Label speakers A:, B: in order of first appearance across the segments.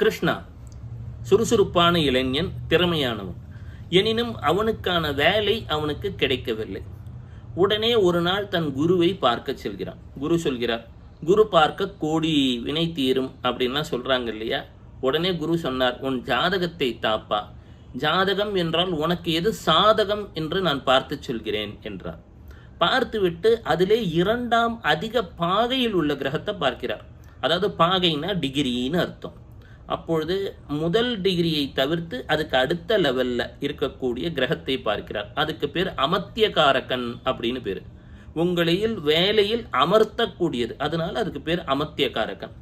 A: கிருஷ்ணா சுறுசுறுப்பான இளைஞன் திறமையானவன். எனினும் அவனுக்கான வேலை அவனுக்கு கிடைக்கவில்லை. உடனே ஒரு நாள் தன் குருவை பார்க்க செல்கிறான். குரு சொல்கிறார் குரு பார்க்க கோடி வினை தீரும் அப்படின்லாம் சொல்கிறாங்க இல்லையா? உடனே குரு சொன்னார் உன் ஜாதகத்தை தாப்பா. ஜாதகம் என்றால் உனக்கு எது சாதகம் என்று நான் பார்த்து சொல்கிறேன் என்றார். பார்த்துவிட்டு அதிலே இரண்டாம் அதிக பாகையில் உள்ள கிரகத்தை பார்க்கிறார். அதாவது பாகைனா டிகிரின்னு அர்த்தம். அப்பொழுது முதல் டிகிரியை தவிர்த்து அதுக்கு அடுத்த லெவலில் இருக்கக்கூடிய கிரகத்தை பார்க்கிறார். அதுக்கு பேர் அமத்தியகாரகன் அப்படின்னு பேர். உங்களையில் வேலையில் அமர்த்தக்கூடியது. அதனால் அதுக்கு பேர் அமத்தியகாரகன்.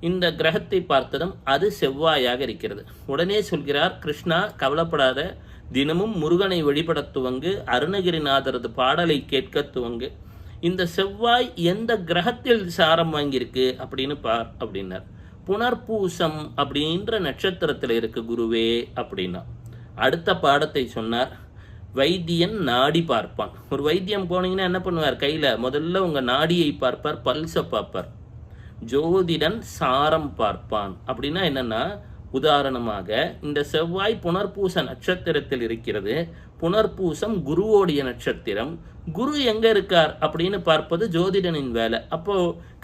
A: இந்த கிரகத்தை பார்த்ததும் அது செவ்வாயாக இருக்கிறது. உடனே சொல்கிறார் கிருஷ்ணா கவலைப்படாத. தினமும் முருகனை வழிபட துவங்கு. அருணகிரிநாதரது பாடலை கேட்க துவங்கு. இந்த செவ்வாய் எந்த கிரகத்தில் சாரம் வாங்கியிருக்கு? அப்படின்னு பார் அப்படின்னார். புனர்பூசம் அப்படின்ற நட்சத்திரத்தில் இருக்கு குருவே அப்படின்னா. அடுத்த பாடத்தை சொன்னார் வைத்தியன் நாடி பார்ப்பான். ஒரு வைத்தியம் போனீங்கன்னா என்ன பண்ணுவார் கையில்? முதல்ல உங்கள் நாடியை பார்ப்பார் பல்ஸை பார்ப்பார். ஜோதிடன் சாரம் பார்ப்பான். அப்படின்னா என்னென்னா உதாரணமாக இந்த செவ்வாய் புனர்பூச நட்சத்திரத்தில் இருக்கிறது. புனர்பூசம் குருவோடைய நட்சத்திரம். குரு எங்க இருக்கார் அப்படின்னு பார்ப்பது ஜோதிடனின் வேலை. அப்போ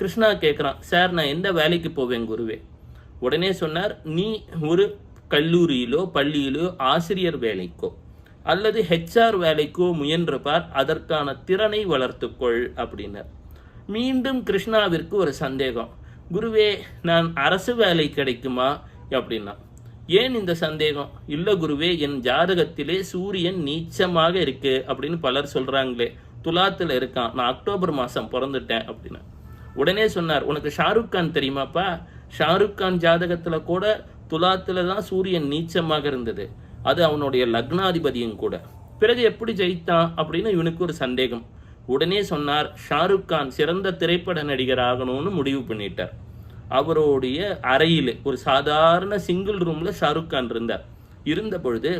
A: கிருஷ்ணா கேட்குறான் சார் நான் எந்த வேலைக்கு போவேன் குருவே? உடனே சொன்னார் நீ ஒரு கல்லூரியிலோ பள்ளியிலோ ஆசிரியர் வேலைக்கோ அல்லது ஹெச்ஆர் வேலைக்கோ முயன்று பார் அதற்கான திறனை வளர்த்துக்கொள் அப்படின்னார். மீண்டும் கிருஷ்ணாவிற்கு ஒரு சந்தேகம். குருவே நான் அரசு வேலை கிடைக்குமா? அப்படின்னா ஏன் இந்த சந்தேகம்? இல்லை குருவே என் ஜாதகத்திலே சூரியன் நீச்சமாக இருக்கு அப்படின்னு பலர் சொல்றாங்களே. துலாத்தில் இருக்கான் நான் அக்டோபர் மாதம் பிறந்துட்டேன் அப்படின்னு. உடனே சொன்னார் உனக்கு ஷாருக் கான் தெரியுமாப்பா? ஷாருக் கான் ஜாதகத்தில் கூட துலாத்தில் தான் சூரியன் நீச்சமாக இருந்தது. அது அவனுடைய லக்னாதிபதியும் கூட. பிறகு எப்படி ஜெயித்தான்? அப்படின்னு இவனுக்கு ஒரு சந்தேகம். உடனே சொன்னார் ஷாருக் கான் சிறந்த திரைப்பட நடிகர் ஆகணும்னு முடிவு பண்ணிட்டார். அவருடைய அறையில் ஒரு சாதாரண சிங்கிள் ரூமில் ஷாருக் கான் இருந்தார். இருந்த பொழுது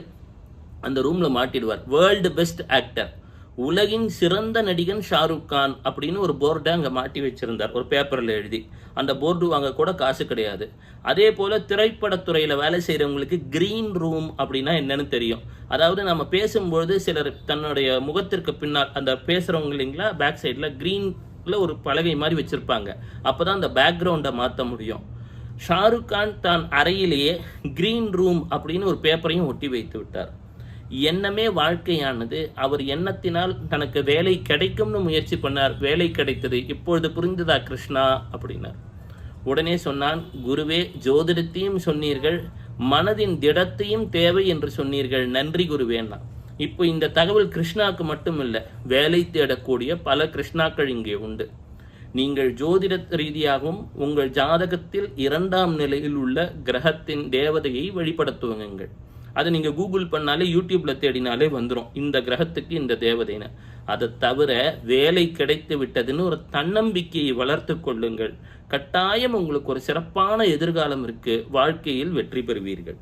A: அந்த ரூமில் மாட்டிடுவார். வேர்ல்டு பெஸ்ட் ஆக்டர் உலகின் சிறந்த நடிகன் ஷாருக் கான் அப்படின்னு ஒரு போர்டை அங்கே மாட்டி வச்சிருந்தார். ஒரு பேப்பரில் எழுதி. அந்த போர்டு வாங்க கூட காசு கிடையாது. அதே போல் திரைப்படத்துறையில் வேலை செய்கிறவங்களுக்கு கிரீன் ரூம் அப்படின்னா என்னன்னு தெரியும். அதாவது நம்ம பேசும்பொழுது சிலர் தன்னுடைய முகத்திற்கு பின்னால் அந்த பேசுகிறவங்க இல்லைங்களா பேக் சைடில் க்ரீன் க்ரீனில் ஒரு பலகை மாதிரி வச்சுருப்பாங்க. அப்போ தான் அந்த பேக்ரவுண்டை மாற்ற முடியும். ஷாருக் கான் தான் அறையிலேயே கிரீன் ரூம் அப்படின்னு ஒரு பேப்பரையும் ஒட்டி வைத்து விட்டார். எண்ணமே வாழ்க்கையானது அவர் எண்ணத்தினால் தனக்கு வேலை கிடைக்கும்னு முயற்சி பண்ணார். வேலை கிடைத்தது இப்பொழுது புரிந்ததா கிருஷ்ணா? அப்படின்னார். உடனே சொன்னான் குருவே ஜோதிடத்தையும் சொன்னீர்கள் மனதின் திடத்தையும் தேவை என்று சொன்னீர்கள். நன்றி குருவேன்னா இப்போ இந்த தகவல் கிருஷ்ணாக்கு மட்டும் இல்லை வேலை தேடக்கூடிய பல கிருஷ்ணாக்கள் இங்கே உண்டு. நீங்கள் ஜோதிட ரீதியாகவும் உங்கள் ஜாதகத்தில் இரண்டாம் நிலையில் உள்ள கிரகத்தின் தேவதையை வழிபடுத்துவங்கள் அதை நீங்கள் கூகுள் பண்ணாலே யூடியூப்பில் தேடினாலே வந்துடும் இந்த கிரகத்துக்கு இந்த தேவதைன்னு. அதை தவிர வேலை கிடைத்து விட்டதுன்னு ஒரு தன்னம்பிக்கையை வளர்த்து கொள்ளுங்கள். கட்டாயம் உங்களுக்கு ஒரு சிறப்பான எதிர்காலம் இருக்குது வாழ்க்கையில் வெற்றி பெறுவீர்கள்.